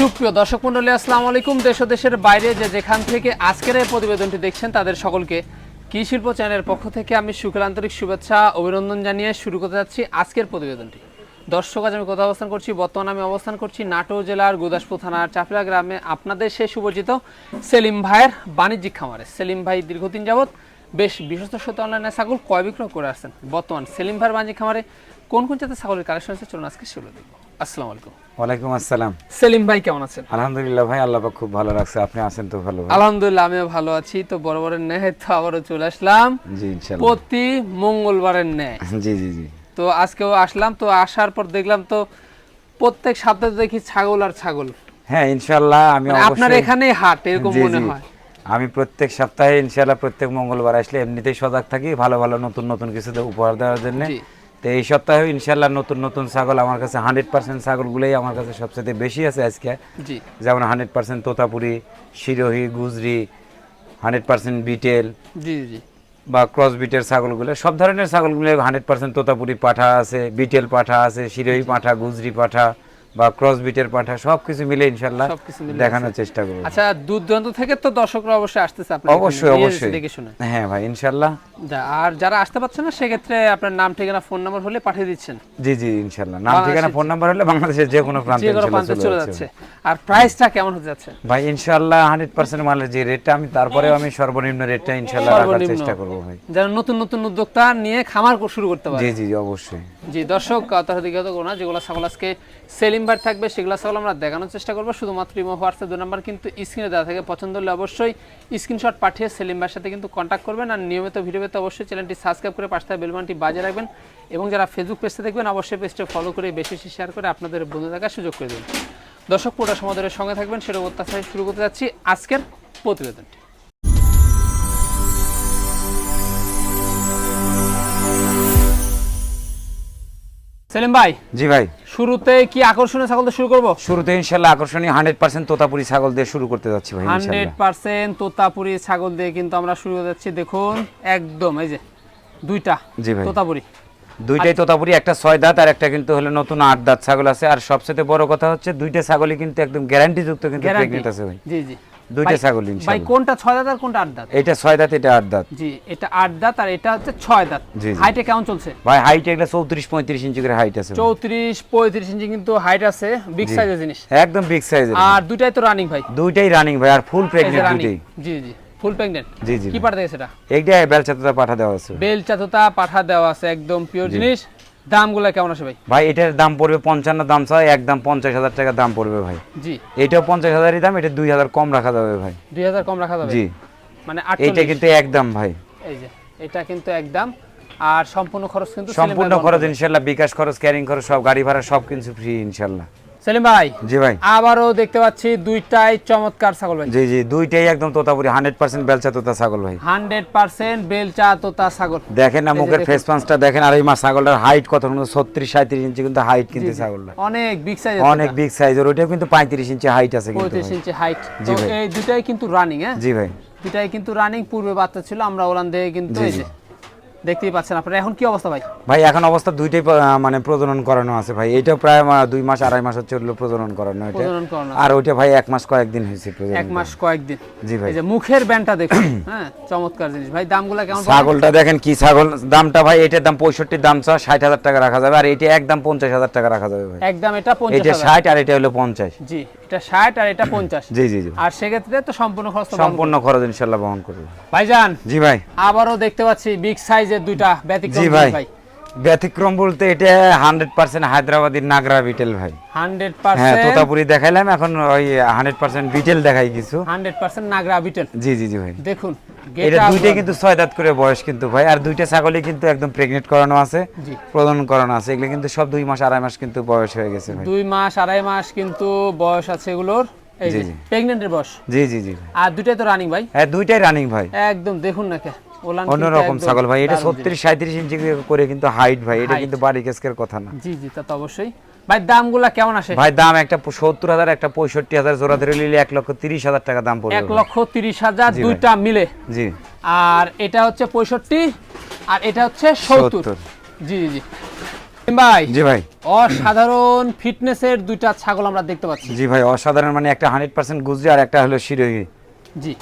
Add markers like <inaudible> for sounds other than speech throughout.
সুপ্রিয় দর্শক মন্ডলী আসসালামু আলাইকুম। দেশ দেশের বাইরে যে যেখান থেকে আজকের এই প্রতিবেদনটি দেখছেন, তাদের সকলকে কৃষি শিল্প চ্যানেলের পক্ষ থেকে আমি সুখের আন্তরিক শুভেচ্ছা, অভিনন্দন জানিয়ে শুরু করতে যাচ্ছি আজকের প্রতিবেদনটি। দর্শক, আজ আমি কোথাও অবস্থান করছি? বর্তমানে আমি অবস্থান করছি নাটোর জেলার গুদাসপুর থানার চাপলা গ্রামে। আপনাদের সেই সুপরিচিত সেলিম ভাইয়ের বাণিজ্যিক খামারে। সেলিম ভাই দীর্ঘদিন যাবৎ বেশ বিশ্বস্ত সত্য অনলাইনে ছাগল ক্রয় বিক্রয় করে আসছেন। বর্তমান সেলিম ভাইয়ের বাণিজ্যিক খামারে কোন কোন জাতের ছাগলের কালেকশন আছে? চলুন আজকে সেগুলো দেখব। আসসালামু আলাইকুম। ওয়ালাইকুম আসসালাম। সেলিম ভাই কেমন আছেন? আলহামদুলিল্লাহ ভাই আল্লাহ পাক খুব ভালো রাখছে। আপনি আছেন তো ভালো আলহামদুলিল্লাহ আমিও ভালো আছি। তো বড় বড় ন্যায় তো আবারও চলে আসলাম। জি ইনশাআল্লাহ। প্রতি মঙ্গলবারের ন্যায় জি জি জি। তো আজকেও আসলাম। তো আসার পর দেখলাম তো প্রত্যেক সপ্তাহে দেখি ছাগল আর ছাগল। হ্যাঁ ইনশাআল্লাহ আমি মানে আপনার এখানে হাট এরকম মনে হয়। আমি প্রত্যেক সপ্তাহে ইনশাআল্লাহ প্রত্যেক মঙ্গলবার আসলে এমনিতেই সজাগ থাকি ভালো ভালো নতুন নতুন কিছু উপহার দেওয়ার জন্য। জি। তো এই সপ্তাহে ইনশাল্লাহ নতুন নতুন ছাগল আমার কাছে হান্ড্রেড পার্সেন্ট ছাগলগুলোই আমার কাছে সবচেয়ে বেশি আছে আজকে। যেমন hundred percent Totapuri Sirohi Gujri hundred percent Beetal জি জি বা ক্রস বিটের ছাগলগুলো সব ধরনের ছাগলগুলো হান্ড্রেড পার্সেন্ট তোতাপুরি পাঠা আছে বিটেল পাঠা আছে শিরোহী পাঠা গুজরি পাঠা। বা ক্রস বিটের পাঠা সব কিছু মিলে ইনশাল্লাহ দেখানোর চেষ্টা করব। আচ্ছা দূর দূরান্ত থেকে তো দর্শকরা অবশ্যই আসতেছে আপনার অবশ্যই অবশ্যই। দেখে শুনে। হ্যাঁ ভাই ইনশাল্লাহ আর যারা আসতে পারছে না সেক্ষেত্রে আপনার নাম ঠিকানা ফোন নাম্বার হলে পাঠিয়ে দিচ্ছেন। জি জি ইনশাল্লাহ নাম ঠিকানা ফোন নাম্বার হলে বাংলাদেশের যে কোনো প্রান্তে চলে যাচ্ছে। আর প্রাইসটা কেমন হতে যাচ্ছে? ভাই হান্ড্রেড পার্সেন্ট মালের যে রেটটা আমি তারপরেও আমি সর্বনিম্ন রেটটা ইনশাল্লাহ রাখার চেষ্টা করব ভাই। যারা নতুন নতুন উদ্যোক্তা নিয়ে খামার শুরু করতে পারে। জি জি অবশ্যই। জি দর্শক তার দিকে তো না যেগুলো ছাগল আজকে সেলিম বার থাকবে সেগুলো ছাগল আমরা দেখানোর চেষ্টা করব। শুধুমাত্র ইমো হোয়াটসঅ্যাপ, দু নাম্বার কিন্তু স্ক্রিনে দেওয়া থাকে। পছন্দ হলে অবশ্যই স্ক্রিনশট পাঠিয়ে সেলিম ভাইয়ের সাথে কিন্তু কন্ট্যাক্ট করবেন। আর নিয়মিত ভিডিও পেতে অবশ্যই চ্যানেলটি সাবস্ক্রাইব করে পাশে বেলবানটি বাজে রাখবেন। এবং যারা ফেসবুক পেজটা দেখবেন, অবশ্যই পেজটা ফলো করে বেশি বেশি শেয়ার করে আপনাদের বন্ধু দেখার সুযোগ করে দেবেন দর্শক, পুরো সমাদরের সঙ্গে থাকবেন সেটা অত্যাচার শুরু করতে যাচ্ছি আজকের প্রতিবেদনটি। সেলিম ভাই জি ভাই। শুরুতে কি আকর্ষণীয় ছাগল দিয়ে শুরু করব? শুরুতে ইনশাল্লাহ আকর্ষণীয় হান্ড্রেড পার্সেন্ট তোতাপুরি ছাগল দিয়ে শুরু করতে যাচ্ছি ভাই ইনশাল্লাহ। পার্সেন্ট তোতাপুরি ছাগল দিয়ে কিন্তু আমরা শুরু করে যাচ্ছি দেখুন একদম এই যে দুইটা জি ভাই। তোতাপুরি। দুইটাই তোতাপুরি একটা ছয় দাঁত আর একটা কিন্তু হলো নতুন আট দাঁত ছাগল আছে। আর সবচেয়ে বড় কথা হচ্ছে দুইটা ছাগলই কিন্তু একদম গ্যারান্টি যুক্ত কিন্তু প্রেগনেন্ট আছে ভাই। জি জি। দুইটা ছাগল ভাই কোনটা দাঁত আর কোনটা দাঁত? এটা দাঁত এটা দাঁত। জি এটা দাঁত আর এটা হচ্ছে দাঁত। হাইটে কেমন চলছে? ভাই হাইট এগুলো চৌত্রিশ পঁয়ত্রিশ ইঞ্চি করে হাইট আছে। ভাই। চৌত্রিশ পঁয়ত্রিশ ইঞ্চি কিন্তু হাইট আছে বিগ সাইজের জিনিস। একদম বিগ সাইজের আর দুইটাই তো রানিং ভাই। দুইটাই রানিং ভাই আর ফুল রানিং দুইটাই। জি জি ফুল প্রেগনেন্ট জি জি। কি পাঠা এটা? এইটা পাঠা দেওয়া আছে। বেল চাতুতা পাঠা দেওয়া আছে একদম পিওর জিনিস। দামগুলো কেমন আছে ভাই? ভাই এটার দাম পড়বে পঞ্চান্ন দাম চাই একদম পঞ্চাশ হাজার টাকা দাম পড়বে ভাই। জি। এটাও পঞ্চাশ হাজারই দাম এটা দুই হাজার কম রাখা যাবে ভাই। দুই হাজার কম রাখা যাবে? জি। মানে এটা কিন্তু একদম ভাই। এই যে এটা কিন্তু একদম আর সম্পূর্ণ খরচ কিন্তু সম্পূর্ণ খরচ ইনশাল্লাহ বিকাশ খরচ ক্যারিং খরচ সব গাড়ি ভাড়া সব কিছু ফ্রি ইনশাল্লাহ। সেলিম ভাই জি ভাই। আবারও দেখতে পাচ্ছি দুইটাই চমৎকার ছাগল ভাই। জি জি দুইটাই একদম তোতাপুরি হান্ড্রেড পার্সেন্ট বেলচা তোতা ছাগল ভাই। হান্ড্রেড পার্সেন্ট বেলচা তোতা ছাগল। দেখেন না মুখের ফেস পাঁচটা দেখেন আর এই মাছ ছাগলটার হাইট কত ছত্রিশ সাঁত্রিশ ইঞ্চি কিন্তু হাইট কিন্তু ছাগলটা। অনেক বিগ সাইজ অনেক বিগ সাইজের ওইটাও কিন্তু পঁয়ত্রিশ ইঞ্চি হাইট আছে কিন্তু পঁয়ত্রিশ। ইঞ্চি হাইট জি ভাই। এই দুটাই কিন্তু রানিং হ্যাঁ? জি ভাই। দুটাই কিন্তু রানিং পূর্বে বাচ্চা ছিল আমরা ওলান থেকে কিন্তু এই যে দেখতেই পাচ্ছেন আপনারা। এখন কি অবস্থা ভাই? ভাই এখন অবস্থা দুইটাই মানে প্রজনন করানো আছে ভাই। এটা প্রায় দুই মাস আড়াই মাস হচ্ছে হলো প্রজনন করানো এটা। আর ওইটা ভাই এক মাস কয়েকদিন হয়েছে প্রজনন এক মাস কয়েকদিন। জি ভাই। এই যে মুখের ব্যান্ডটা দেখুন। <coughs> হ্যাঁ চমৎকার জিনিস। ভাই দামগুলো কেমন ছাগলটা দেখেন কি ছাগল দামটা ভাই এটার দাম পঁয়ষট্টির দাম চা ষাট হাজার টাকা রাখা যাবে। আর এটা একদম পঞ্চাশ হাজার টাকা রাখা যাবে ভাই। একদম এটা পঞ্চাশ এটা হাজার। ষাট আর এটা হলো পঞ্চাশ। জি এটা ষাট আর এটা পঞ্চাশ। জি জি জি। আর সেক্ষেত্রে তো সম্পূর্ণ খরচ সম্পূর্ণ খরচ ইনশাল্লাহ বহন করবে। ভাইজান জি ভাই। আবারও দেখতে পাচ্ছি বিগ সাইজের দুইটা ব্যতিক্রম জি ভাই। ব্যতিক্রম বলতে এটা হান্ড্রেড পার্সেন্ট হায়দ্রাবাদের নাগরা বিটেল ভাই। হান্ড্রেড হ্যাঁ তোতাপুরি দেখাইলাম এখন ওই হান্ড্রেড পার্সেন্ট বিটেল দেখাই কিছু। হান্ড্রেড পার্সেন্ট নাগরা বিটেল জি জি জি ভাই। দেখুন এটা দুইটাই কিন্তু ছয় দাঁত করে বয়স কিন্তু ভাই আর দুইটা ছাগলই কিন্তু একদম প্রেগনেন্ট করানো আছে প্রজনন করানো আছে এগুলো কিন্তু সব দুই মাস আড়াই মাস কিন্তু বয়স হয়ে গেছে ভাই। দুই মাস আড়াই মাস কিন্তু বয়স আছে এগুলোর এই যে। প্রেগনেন্টের বয়স। জি জি জি। আর দুইটাই তো রানিং ভাই। হ্যাঁ দুইটাই রানিং ভাই। একদম দেখুন না কে। অন্যরকম ছাগল ভাই এটা ছত্রিশ সাঁত্রিশ ইঞ্চি করে কিন্তু হাইট ভাই এটা কিন্তু বাড়ি কেসকের কথা না। জি জি তা তো অবশ্যই। ভাই দামগুলা কেমন আসে? ভাই দাম একটা সত্তর হাজার একটা পঁয়ষট্টি হাজার জোড়া ধরে নিলে এক লক্ষ তিরিশ হাজার টাকা দাম পড়বে এক লক্ষ তিরিশ হাজার দুইটা মিলে। জি। আর এটা হচ্ছে পঁয়ষট্টি আর এটা হচ্ছে সত্তর। জি জি ভাই জি ভাই। অসাধারণ ফিটনেসের দুইটা ছাগল আমরা দেখতে পাচ্ছি। জি ভাই অসাধারণ মানে একটা হান্ড্রেড পার্সেন্ট গুজরি আর একটা হলো শিরোহী জি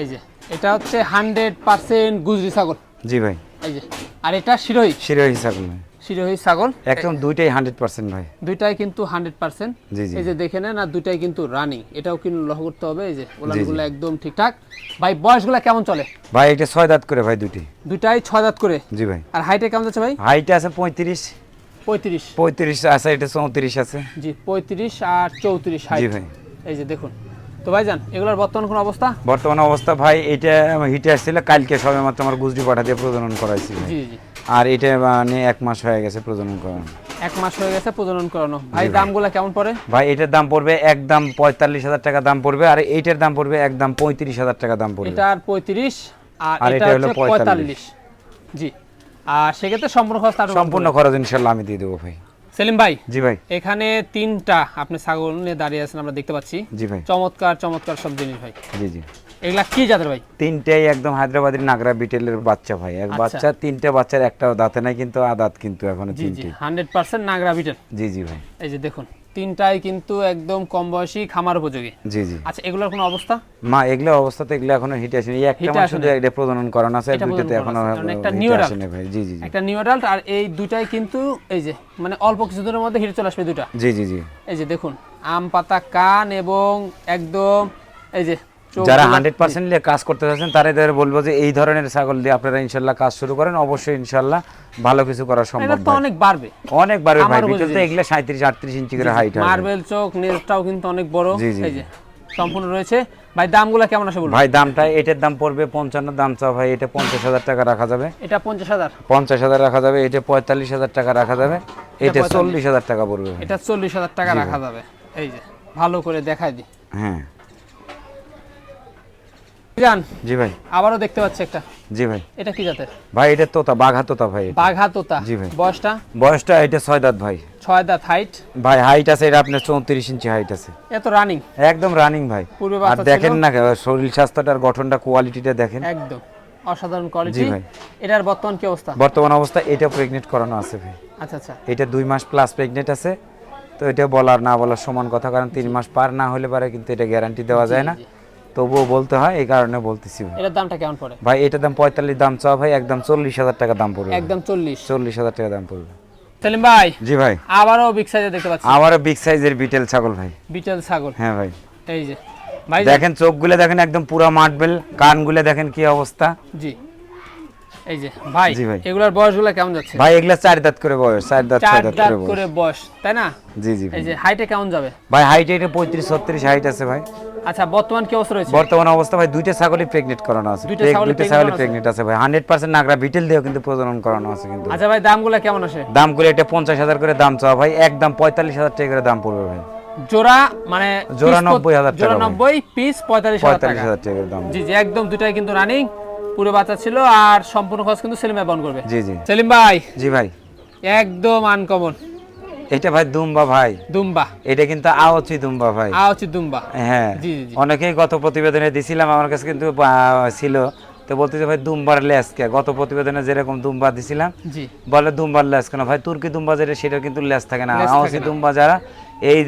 এই যে। এটা হচ্ছে হান্ড্রেড পার্সেন্ট গুজরি ছাগল। জি ভাই। এই যে আর এটা শিরোহী। শিরোহী ছাগল শিরোহী ছাগল। একদম দুইটাই হান্ড্রেড পার্সেন্ট ভাই। দুইটাই কিন্তু হান্ড্রেড পার্সেন্ট। এই যে দেখে নেন আর দুইটাই কিন্তু রানিং এটাও কিন্তু লক্ষ্য করতে হবে এই যে ওলানগুলো একদম ঠিকঠাক। ভাই বয়সগুলো কেমন চলে? ভাই এটা ছয় দাঁত করে ভাই দুটি দুইটাই ছয় দাঁত করে? জি ভাই। আর হাইটে কেমন যাচ্ছে ভাই? হাইট আছে পঁয়ত্রিশ। পঁয়ত্রিশ। পঁয়ত্রিশ আছে এটা চৌত্রিশ আছে। জি পঁয়ত্রিশ আর চৌত্রিশ জি হাইট ভাই। এই যে দেখুন। তো ভাইজান এগুলোর বর্তমান কোন অবস্থা? বর্তমান অবস্থা ভাই এটা হিটে আসছিল কালকে সবে মাত্র আমার গুজরি পাঠা দিয়ে প্রজনন করাইছি জি জি। আর এটা মানে এক মাস হয়ে গেছে প্রজনন করানো। এক মাস হয়ে গেছে প্রজনন করানো। ভাই দামগুলো কেমন পড়ে? ভাই এটার দাম পড়বে একদম পঁয়তাল্লিশ হাজার টাকা দাম পড়বে আর এইটার দাম পড়বে একদম পঁয়ত্রিশ হাজার টাকা দাম পড়বে। পঁয়ত্রিশ আর আর এটা এটা হলো পঁয়তাল্লিশ। জি। আর সেক্ষেত্রে সম্পূর্ণ খরচ সম্পূর্ণ খরচ ইনশাল্লাহ আমি দিয়ে দেবো ভাই। সেলিম ভাই জি ভাই। এখানে তিনটা আপনি ছাগল নিয়ে দাঁড়িয়ে আছেন আমরা দেখতে পাচ্ছি। জি ভাই। চমৎকার চমৎকার সব জিনিস ভাই। জি জি। এগুলা কি জাতের ভাই? তিনটাই একদম হায়দ্রাবাদের নাগরা বিটেলের বাচ্চা ভাই। এক আচ্ছা। বাচ্চা তিনটা বাচ্চার একটাও দাঁতে নাই কিন্তু আদাত কিন্তু এখনও জি জি। তিনটে। Hundred percent Nagra Beetal. জি জি ভাই। এই যে দেখুন তিনটাই কিন্তু একদম কম বয়সী খামার উপযোগী। জি জি। আচ্ছা এগুলোর কোনো অবস্থা? মা এগুলো অবস্থাতে এগুলো এখনও হিট আসেনি। এই একটা মাস শুধু একটা প্রজনন করানো আছে দুইটাতে এখনও একটা নিউ new ভাই। জি জি জি। একটা নিউ অ্যাডাল্ট আর এই দুটাই কিন্তু এই যে মানে অল্প কিছুদিনের মধ্যে হিট চলে আসবে দুটা জি জি জি। এই যে দেখুন আম পাতা কান এবং একদম এই যে যারা হান্ড্রেড পার্সেন্ট কাজ করতে চাচ্ছেন তাদের বলব যে এই ধরনের ছাগল দিয়ে আপনারা ইনশাল্লাহ কাজ শুরু করেন। অবশ্যই ইনশাল্লাহ ভালো কিছু করা সম্ভব অনেক বাড়বে। অনেক বাড়বে ভাই আমার বিকেল তো এগুলো সাঁত্রিশ আটত্রিশ ইঞ্চি করে হাইট হবে। মার্বেল চোখ নেজটাও কিন্তু অনেক বড়। জি, জি, সম্পূর্ণ রয়েছে। ভাই দামগুলো কেমন আসে বলুন? ভাই দামটা এটার দাম পড়বে পঞ্চান্ন দাম চাও ভাই এটা পঞ্চাশ হাজার টাকা রাখা যাবে। এটা পঞ্চাশ হাজার। পঞ্চাশ হাজার রাখা যাবে এটা পঁয়তাল্লিশ হাজার টাকা রাখা যাবে এটা চল্লিশ হাজার টাকা পড়বে এটা চল্লিশ হাজার টাকা রাখা যাবে। এই যে ভালো করে দেখাই দিই। হ্যাঁ। জি ভাই। আবারও দেখতে পাচ্ছি একটা। জি ভাই। এটা কি জাতের? ভাই এটা তোতা বাঘা তোতা ভাই বাঘা তোতা জি ভাই। বয়সটা? বয়সটা এটা ছয় দাঁত ভাই। ছয় দাঁত হাইট ভাই হাইট আছে এটা আপনার চৌত্রিশ ইঞ্চি হাইট আছে। এত রানিং একদম রানিং ভাই। আর দেখেন না শরীর স্বাস্থ্যটার গঠনটা কোয়ালিটিটা দেখেন। একদম। অসাধারণ কোয়ালিটি জি ভাই। এটার বর্তমান কি অবস্থা? বর্তমান অবস্থা এটা প্রেগনেন্ট করানো আছে ভাই। আচ্ছা আচ্ছা। এটা দুই মাস প্লাস প্রেগনেন্ট আছে। তো এটা বলার না বলার সমান কথা কারণ তিন মাস পার না হলে পারে কিন্তু এটা গ্যারান্টি দেওয়া যায় না। তবুও বলতে হয় এই কারণে বলতেছি এটার দামটা কেমন পড়ে? ভাই এটার দাম পঁয়তাল্লিশ দাম চাওয়া ভাই একদম চল্লিশ হাজার টাকা দাম পড়বে একদম চল্লিশ। চল্লিশ হাজার টাকা দাম পড়বে। সেলিম ভাই জি ভাই। আবারও বিগ সাইজে দেখতে পাচ্ছি। আমারও বিগ সাইজের বিটেল ছাগল ভাই। বিটেল ছাগল। হ্যাঁ ভাই। এই যে ভাই দেখেন চোখগুলো দেখেন একদম পুরো মাটবেল কানগুলো দেখেন কি অবস্থা। জি। এই যে ভাই জি ভাই। এগুলোর বয়সগুলো কেমন যাচ্ছে? ভাই এগুলা চার দাঁত করে বয়স চার দাঁত চার দাঁত করে বয়স তাই না? জি জি এই যে হাইটে কেমন যাবে? ভাই হাইট এটা পঁয়ত্রিশ ছত্রিশ হাইট আছে ভাই। আচ্ছা বর্তমান কি অবস্থা রয়েছে? বর্তমান অবস্থা ভাই দুইটা ছাগলই প্রেগনেন্ট করানো আছে। দুইটা ছাগলই ছাগলই আছে? ভাই। হান্ড্রেড পার্সেন্ট নাগরা বিটেল দিয়েও কিন্তু প্রজনন করানো আছে কিন্তু। আচ্ছা ভাই দামগুলো কেমন আসে? দাম করে এটা পঞ্চাশ হাজার করে দাম চাওয়া ভাই। একদম পঁয়তাল্লিশ হাজার টাকা করে দাম পড়বে ভাই। জোড়া মানে জোড়া 90,000 টাকা জোড়া ভাই। নব্বই পিস পঁয়তাল্লিশ হাজার পঁয়তাল্লিশ টাকা হাজার টাকা দাম। জি জি একদম দুটাই কিন্তু রানিং পুরো বাচ্চা ছিল আর সম্পূর্ণ খরচ কিন্তু সেলিম ভাই বহন করবে। জি জি। সেলিম ভাই জি ভাই। একদম আনকমন এটা ভাই দুম্বা ভাই। দুম্বা। এটা কিন্তু আওচি দুম্বা ভাই। আওচি দুম্বা। হ্যাঁ। জি, জি, জি। অনেকেই গত প্রতিবেদনে দিছিলাম আমার কাছে কিন্তু ছিল। তো বলতেছে ভাই দুম্বার লেস কে। গত প্রতিবেদনে যেরকম দুম্বা দিছিলাম জি। বলে দুম্বার লেস কেন? ভাই তুর্কি দুম্বা যেটা সেটা কিন্তু লেস থাকে না। আওসি দুম্বা যারা এই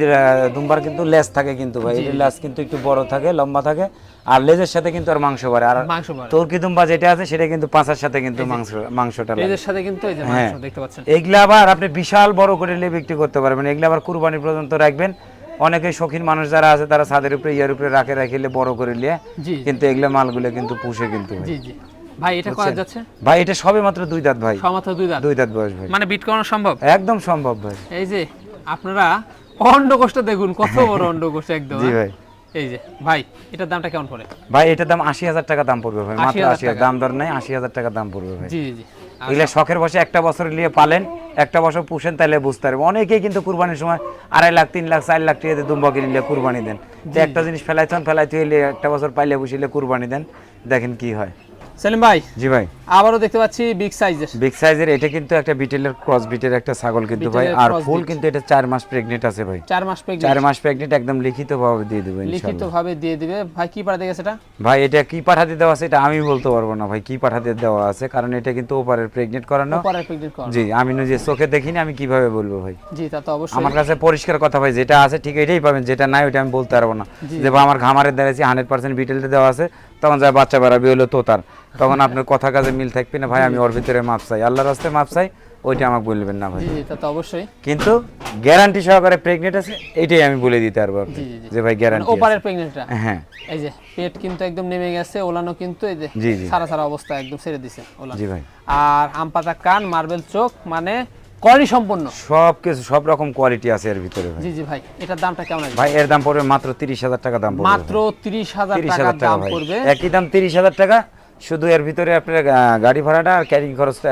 দুম্বার কিন্তু লেস থাকে কিন্তু ভাই। এই লেস কিন্তু একটু বড় থাকে লম্বা থাকে। আর লেজের সাথে কিন্তু আর মাংস বাড়ে। আর মাংস বাড়ে। তুর্কি দুম্বা যেটা আছে সেটা কিন্তু পাঁচার সাথে কিন্তু মাংস মাংসটা এদের সাথে কিন্তু এই যে হ্যাঁ। মাংস দেখতে পাচ্ছেন। এগুলা আবার আপনি বিশাল বড় করে নিয়ে বিক্রি করতে পারবেন। এগুলা আবার কুরবানি পর্যন্ত রাখবেন। অনেকে শৌখিন মানুষ যারা আছে তারা ছাদের উপরে ইয়ার উপরে রাখে রাখিলে বড় করে নিয়ে। কিন্তু এগুলা মালগুলো কিন্তু পুষে কিন্তু ভাই। জি জি। ভাই এটা করা যাচ্ছে? ভাই এটা সবে মাত্র দুই দাঁত ভাই। সমাত্র দুই দাঁত? দুই দাঁত বয়স ভাই। মানে বিট করানো সম্ভব? একদম সম্ভব ভাই। এই যে আপনারা অন্ডকোষটা দেখুন কত বড় অন্ডকোষ একদম জি হ্যাঁ? ভাই। এই যে ভাই এটার দামটা কেমন পড়ে? ভাই এটার দাম আশি হাজার টাকা দাম পড়বে ভাই মাত্র আশি দাম দর নাই আশি হাজার টাকা দাম পড়বে ভাই। জি জি এগুলো শখের বসে একটা বছর নিয়ে পালেন একটা বছর পুষেন তাহলে বুঝতে পারবে অনেকেই কিন্তু কুরবানির সময় আড়াই লাখ তিন লাখ চার লাখ টাকা দুম্বা কিনে নিলে কুরবানি দেন। যে একটা জিনিস ফেলাইছেন ফেলাইতে হইলে একটা বছর পাইলে বসিলে কুরবানি দেন। দেখেন কি হয়। সেলিম ভাই জি ভাই। আবারও দেখতে পাচ্ছি বিগ সাইজের বিগ সাইজের এটা কিন্তু একটা বিটেলের ক্রস বিটের একটা ছাগল কিন্তু ভাই। আর ফুল কিন্তু এটা মাস আছে ভাই। মাস মাস একদম লিখিত ভাবে দিয়ে দেবো লিখিত ভাবে দিয়ে দিবে। ভাই কি পাঠাতে গেছে এটা? ভাই এটা কি পাঠাতে দেওয়া আছে এটা আমি বলতে পারব না ভাই কি পাঠাতে দেওয়া আছে কারণ এটা কিন্তু ওপারের করানো। পরে প্রেগনেন্ট কর জি আমি নিজে চোখে দেখিনি আমি কীভাবে বলব ভাই? জি তা তো অবশ্যই। আমার কাছে পরিষ্কার কথা ভাই যেটা আছে ঠিক এটাই পাবেন যেটা নাই ওটা আমি বলতে পারব না। যে ভাই আমার ঘামারের হান্ড্রেড পার্সেন্ট বিটেলটা দেওয়া আছে তখন যা বাচ্চা বাড়াবি হলো তোতার তখন আপনার কথা কাজে মিল থাকবে না ভাই আমি ওর ভিতরে মাপ চাই। আল্লাহর রাস্তায় মাপ চাই ওইটা আমাকে বলবেন না ভাই। জি তো অবশ্যই। কিন্তু গ্যারান্টি সহকারে প্রেগনেন্ট আছে এটাই আমি বলে দিতে পারব। যে ভাই মানে গ্যারান্টি ওপারের প্রেগনেন্টটা হ্যাঁ। এই যে পেট কিন্তু একদম নেমে গেছে ওলানো কিন্তু এই যে। সারা সারা অবস্থা একদম ছেড়ে দিছে ওলানো। জি ভাই। আর আম পাতা কান মার্বেল চোখ মানে কোয়ালিটি সম্পন্ন। সব কিছু সব রকম কোয়ালিটি আছে এর ভিতরে জি জি ভাই এটার দামটা কেমন আসবে ভাই এর দাম পড়বে মাত্র তিরিশ হাজার টাকা দাম পড়বে মাত্র তিরিশ হাজার তিরিশ টাকা দাম পড়বে। একই দাম তিরিশ হাজার টাকা শুধু এর ভিতরে আপনার গাড়ি ভাড়াটা আর ক্যারিং খরচটা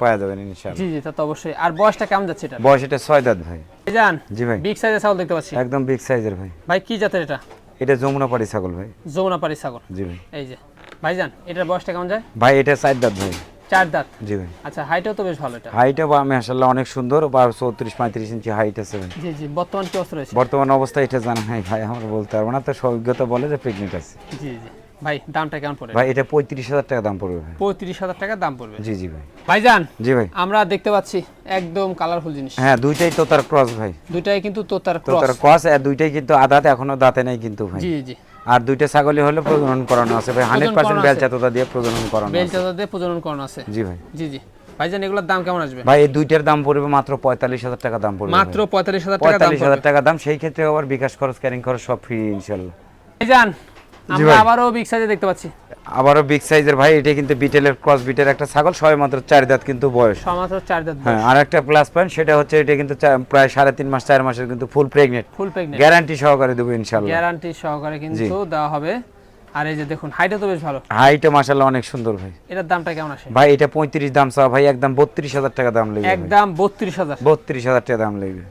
পাওয়া যাবেন ইনশাআল্লাহ। জি জি তা তো অবশ্যই। আর বয়সটা কেমন যাচ্ছে এটা বয়স এটা ছয় দাঁত ভাই। জান জি ভাই। বিগ সাইজের ছাগল দেখতে পাচ্ছি। একদম বিগ সাইজের ভাই। ভাই কি জাতের এটা? এটা যমুনা পাড়ি ছাগল ভাই। যমুনা পাড়ি ছাগল। জি ভাই। এই যে ভাইজান এটার বয়সটা কেমন যায়? ভাই এটা চার দাঁত ভাই। চার দাঁত? জি ভাই। আচ্ছা হাইটও তো বেশ ভালো এটা। হাইটও বা মাশাআল্লাহ অনেক সুন্দর বা চৌত্রিশ পঁয়ত্রিশ ইঞ্চি হাইট আছে ভাই। জি জি বর্তমান কি অবস্থা রয়েছে? বর্তমান অবস্থায় এটা জানা নাই ভাই আমরা বলতে পারব না। তো অভিজ্ঞতা বলে যে আছে। জি জি। ভাই দামটা কেমন পড়বে ভাই এটা পঁয়ত্রিশ হাজার টাকা দাম পড়বে ভাই। পঁয়ত্রিশ হাজার টাকা দাম পড়বে? জি জি ভাই। ভাইজান জি ভাই। আমরা দেখতে পাচ্ছি একদম কালারফুল জিনিস। হ্যাঁ দুইটাই তো তার ক্রস ভাই। দুইটাই কিন্তু তোতার ক্রস তার ক্রস আর দুইটাই কিন্তু আদাত এখনও দাঁতে নাই কিন্তু ভাই। জি জি। আর দুইটা ছাগলই হলো প্রজনন করানো আছে ভাই হান্ড্রেড পার্সেন্ট। বেলচাততা দিয়ে প্রজনন করানো বেলচাদা দিয়ে প্রজনন করানো আছে। জি ভাই। জি জি। ভাইজান এগুলোর দাম কেমন আসবে? ভাই এই দুইটার দাম পড়বে মাত্র পঁয়তাল্লিশ হাজার টাকা দাম পড়বে মাত্র পঁয়তাল্লিশ হাজার টাকা দাম পঁয়তাল্লিশ হাজার পড়বে। টাকা দাম সেই ক্ষেত্রে আবার বিকাশ খরচ ক্যারিং খরচ সব ফ্রি ইনশাল্লাহ। ভাইজান আমরা। আবারও বিগ সাইজে দেখতে পাচ্ছি। আবারও বিগ সাইজের ভাই এটা কিন্তু বিটেলের ক্রস বিটের একটা ছাগল মাত্র চার দাঁত কিন্তু বয়স। সমাত্র চার দাঁত হ্যাঁ আর একটা প্লাস পয়েন্ট সেটা হচ্ছে এটা কিন্তু প্রায় সাড়ে তিন মাস চার মাসের কিন্তু full pregnant full pregnant guarantee সহকারে দেবো ইনশাল্লাহ গ্যারান্টি সহকারে কিন্তু দেওয়া হবে। আর এই যে দেখুন হাইটও তো বেশ ভালো। হাইটা মাসাল্লাহ অনেক সুন্দর ভাই। এটার দামটা কেমন আসে? ভাই এটা পঁয়ত্রিশ দাম চাও ভাই একদম বত্রিশ হাজার টাকা দাম লেগে একদম বত্রিশ হাজার। বত্রিশ হাজার টাকা দাম লেগে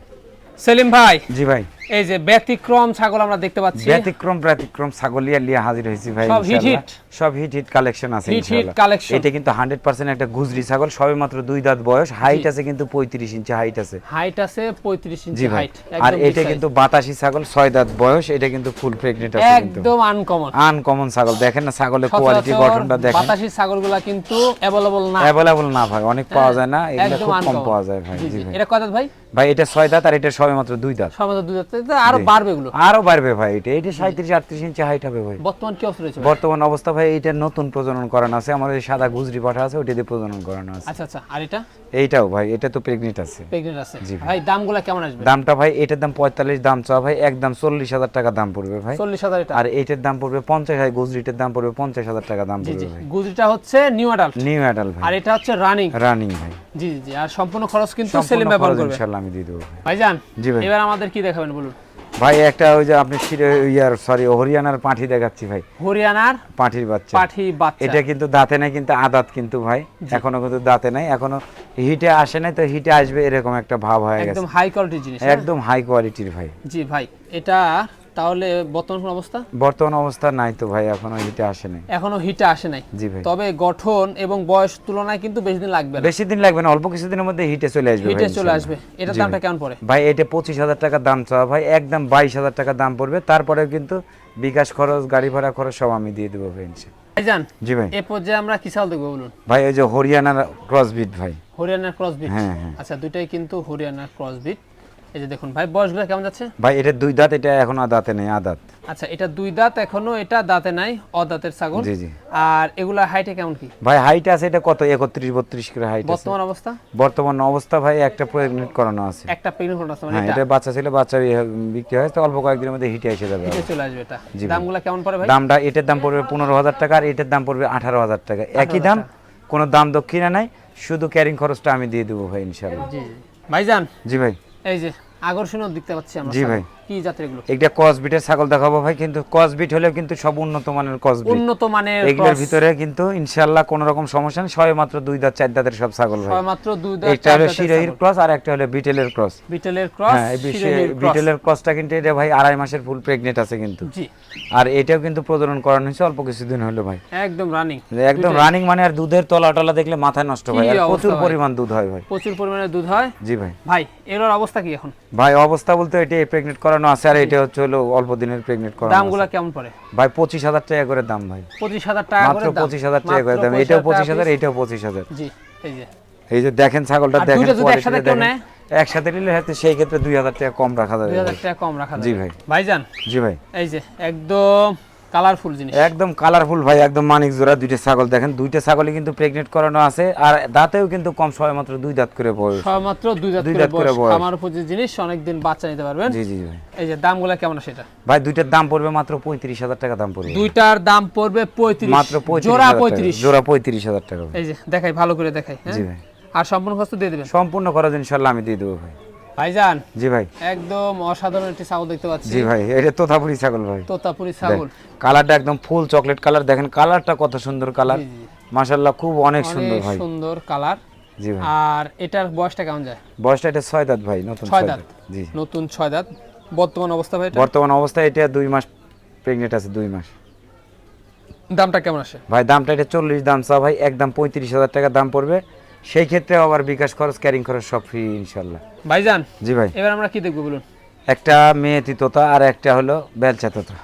সেলিম ভাই জি ভাই। এই যে ব্যতিক্রম ছাগল আমরা দেখতে পাচ্ছি। ব্যতিক্রম ব্যতিক্রম ছাগলিয়া লিয়া হাজির হয়েছি ভাই সব ইনশাআল্লাহ। hit। সব হিট হিট কালেকশন আছে hit ইনশাআল্লাহ। collection। এটা কিন্তু হান্ড্রেড পার্সেন্ট একটা গুজরি ছাগল সবে মাত্র দুই দাঁত বয়স। হাইট আছে কিন্তু পঁয়ত্রিশ ইঞ্চি হাইট আছে। হাইট আছে পঁয়ত্রিশ জি ইঞ্চি হাইট আর এটা কিন্তু বাতাসি ছাগল ছয় দাঁত বয়স এটা কিন্তু ফুল প্রেগনেন্ট আছে কিন্তু। একদম আনকমন আনকমন ছাগল দেখেন না ছাগলের কোয়ালিটি গঠনটা দেখেন। বাতাসি ছাগলগুলা কিন্তু অ্যাভেলেবল না। অ্যাভেলেবল না ভাই অনেক পাওয়া যায় না এগুলো খুব কম পাওয়া যায় ভাই জি। ভাই। এটা কত দাঁত ভাই? ভাই এটা ছয় দাঁত আর এটা সবে মাত্র দুই দাঁত। সমাজ দুই দাঁত তো আরও বাড়বে এগুলো। আরও বাড়বে ভাই এটা এটা সাঁত্রিশ আটত্রিশ ইঞ্চি হাইট হবে ভাই। বর্তমান কি অবস্থা রয়েছে? বর্তমান অবস্থা ভাই এটা নতুন প্রজনন করানো আছে আমাদের সাদা গুজরি পাঠা আছে ওইটা দিয়ে প্রজনন করানো আছে। আচ্ছা আচ্ছা আর এটা? এইটাও ভাই এটা তো প্রেগনেন্ট আছে। প্রেগনেন্ট আছে। ভাই। ভাই দামগুলা কেমন আসবে? দামটা ভাই এটার দাম পঁয়তাল্লিশ দাম চাওয়া ভাই একদম চল্লিশ হাজার টাকা দাম পড়বে ভাই। চল্লিশ হাজার এটা। আর এইটার দাম পড়বে পঞ্চাশ হাজার গুজরিটার দাম পড়বে পঞ্চাশ হাজার টাকা দাম পড়বে ভাই। গুজরিটা হচ্ছে নিউ অ্যাডাল্ট নিউ অ্যাডাল আর এটা হচ্ছে রানিং রানিং ভাই। জি জি, আর সম্পূর্ণ খরচ কিন্তু সেলিম ব্যবহার করবে। ইনশাল্লাহ আমি দিয়ে দেবো ভাই। ভাইজান জি ভাই। এবার আমাদের কি দেখাবেন বলুন? ভাই একটা ওই যে আপনি ইয়ার সরি হরিয়ানার পাঠি দেখাচ্ছি ভাই। হরিয়ানার পাঠির বাচ্চা। পাঠি বাচ্চা। এটা কিন্তু দাঁতে নাই কিন্তু আদাত কিন্তু ভাই। এখনও কিন্তু দাঁতে নাই এখনও হিটে আসে নাই তো হিটে আসবে এরকম একটা ভাব হয়ে গেছে। একদম হাই কোয়ালিটির জিনিস হ্যাঁ? একদম হাই কোয়ালিটির ভাই। জি ভাই এটা তাহলে বর্তমান কোন অবস্থা? বর্তমান অবস্থা নাই তো ভাই এখনও হিটে আসে নাই এখনও হিটে আসে নাই? জি ভাই। তবে গঠন এবং বয়স তুলনায় কিন্তু বেশি দিন লাগবে না। বেশি দিন লাগবে না অল্প কিছুদিনের মধ্যে হিটে চলে আসবে হিটে চলে আসবে। এটার দামটা কেমন পড়ে? ভাই এটা পঁচিশ হাজার টাকা দাম চাওয়া ভাই একদম বাইশ হাজার টাকা দাম পড়বে। তারপরে কিন্তু বিকাশ খরচ গাড়ি ভাড়া খরচ সব আমি দিয়ে দেবো ভাই। ভাইজান জি ভাই। এ পর্যায়ে আমরা কি চাল দেখব বলুন? ভাই ওই যে হরিয়ানার ক্রসবিট ভাই। হরিয়ানার ক্রসবিট হ্যাঁ, হ্যাঁ। আচ্ছা দুইটাই কিন্তু হরিয়ানার ক্রসবিট এই যে দেখুন ভাই বয়সগুলো কেমন যাচ্ছে? ভাই এটা দুই দাঁত এটা এখন দাঁতে নেই আদাত আচ্ছা এটা দুই দাঁত এখনও এটা দাঁতে নাই অদাঁতের ছাগল। জি জি। আর এগুলা হাইটে কেমন কি? ভাই হাইট আছে এটা কত? একত্রিশ বত্রিশ করে হাইট বর্তমান অবস্থা? বর্তমান অবস্থা ভাই একটা প্রেগনেন্ট করানো আছে। একটা প্রেগনেন্ট আছে মানে হ্যাঁ এটা এটা বাচ্চা ছিল বাচ্চা বিক্রি হয় তো অল্প কয়েকদিনের মধ্যে হিটে এসে যাবে হিটে চলে আসবে এটা। দামগুলো কেমন পড়ে ভাই? দামটা এটার দাম পড়বে পনেরো হাজার টাকা আর এটার দাম পড়বে আঠারো হাজার টাকা। একই দাম কোনো দাম দক্ষিণা নাই শুধু ক্যারিং খরচটা আমি দিয়ে দেবো ভাই ইনশাল্লাহ জি জি। ভাইজান জি ভাই। এই যে আকর্ষণীয় দেখতে পাচ্ছি আমরা জি ভাই। কি জাতের এগুলো? একটা ক্রস বিটের ছাগল দেখাবো ভাই কিন্তু ক্রস বিট হলেও কিন্তু সব উন্নত মানের ক্রস বিট উন্নত মানের এগুলোর ভিতরে কিন্তু ইনশাআল্লাহ কোনো রকম সমস্যা নেই সবে মাত্র দুই দাঁত চার দাঁতের সব ছাগল ভাই। সবেমাত্র দুই দাঁত একটা হলো শিরোহির ক্রস আর একটা হলো বিটেলের ক্রস বিটেলের ক্রস হ্যাঁ বিটেলের ক্রসটা কিন্তু এটা ভাই আড়াই মাসের ফুল প্রেগনেন্ট আছে কিন্তু। জি। আর এটাও কিন্তু প্রজনন করানো হয়েছে অল্প কিছুদিন হলো ভাই। একদম রানিং একদম রানিং মানে আর দুধের তলা টলা দেখলে মাথায় নষ্ট ভাই আর প্রচুর পরিমাণ দুধ হয় ভাই। প্রচুর পরিমাণে দুধ হয়? জি ভাই। ভাই এগুলোর অবস্থা কি এখন? ভাই অবস্থা বলতে এটা প্রেগনেন্ট করানো আছে আর এটা হচ্ছে হলো অল্প দিনের প্রেগনেন্ট করানো দামগুলো কেমন পড়ে? ভাই পঁচিশ হাজার টাকা করে দাম ভাই। পঁচিশ হাজার টাকা মাত্র করে দাম। পঁচিশ হাজার টাকা করে দাম। এটাও 25,000 পঁচিশ হাজার এটাও পঁচিশ হাজার। জি এই যে। এই যে দেখেন ছাগলটা দেখেন দুটো যদি একসাথে কেউ নেয়? একসাথে নিলে হয়তো সেই ক্ষেত্রে দুই হাজার টাকা কম রাখা যাবে দুই হাজার। টাকা কম রাখা যাবে। জি ভাই। ভাইজান? জি ভাই। এই যে একদম কালারফুল জিনিস। একদম কালারফুল ভাই একদম মানিক জোড়া দুইটা ছাগল দেখেন। দুইটা ছাগলই কিন্তু প্রেগনেন্ট করানো আছে আর দাঁতেও কিন্তু কম সময় মাত্র দুই দাঁত করে বয়স। দুই দাঁত দুই দাঁত করে বয়স। আমার উপর যে জিনিস অনেকদিন বাচ্চা নিতে পারবেন। জি জি ভাই। এই যে দামগুলো কেমন সেটা ভাই দুইটার দাম পড়বে মাত্র পঁয়ত্রিশ হাজার টাকা দাম পড়বে। দুইটার দাম পড়বে পঁয়ত্রিশ। মাত্র পঁয়ত্রিশ জোড়া হাজার টাকা। পঁয়ত্রিশ। জোড়া পঁয়ত্রিশ হাজার টাকা। এই যে দেখাই ভালো করে দেখাই হ্যাঁ? জি ভাই। আর সম্পূর্ণ খরচ দিয়ে দেবেন? সম্পূর্ণ খরচ ইনশাল্লাহ আমি দিয়ে দেবো ভাই। ভাইজান জি ভাই। একদম অসাধারণ একটি ছাগল দেখতে পাচ্ছি। জি ভাই এটা তোতাপুরি ছাগল ভাই। তোতাপুরি ছাগল। কালারটা একদম ফুল চকলেট কালার। দেখেন কালারটা কত সুন্দর কালার। জি। খুব অনেক সুন্দর ভাই। সুন্দর কালার। জি ভাই। আর এটার বয়সটা কেমন যায়? বয়সটা এটা ছয় দাঁত ভাই নতুন ছয় ছয় দাঁত। দাঁত। জি। নতুন ছয় দাঁত। বর্তমান অবস্থা ভাই এটা? বর্তমান অবস্থায় এটা দুই মাস প্রেগনেন্ট আছে দুই মাস। দামটা কেমন আসে? ভাই দামটা এটা চল্লিশ দাম চা ভাই একদম পঁয়ত্রিশ হাজার টাকা দাম পড়বে। সেই ক্ষেত্রে আবার বিকাশ খরচ ক্যারিং খরচ সব ফ্রি ইনশাল্লাহ। ভাইজান জি ভাই। এবার আমরা কি দেখব বলুন? একটা মেয়েতি তোতা আর একটা হলো বেলচা তোতা।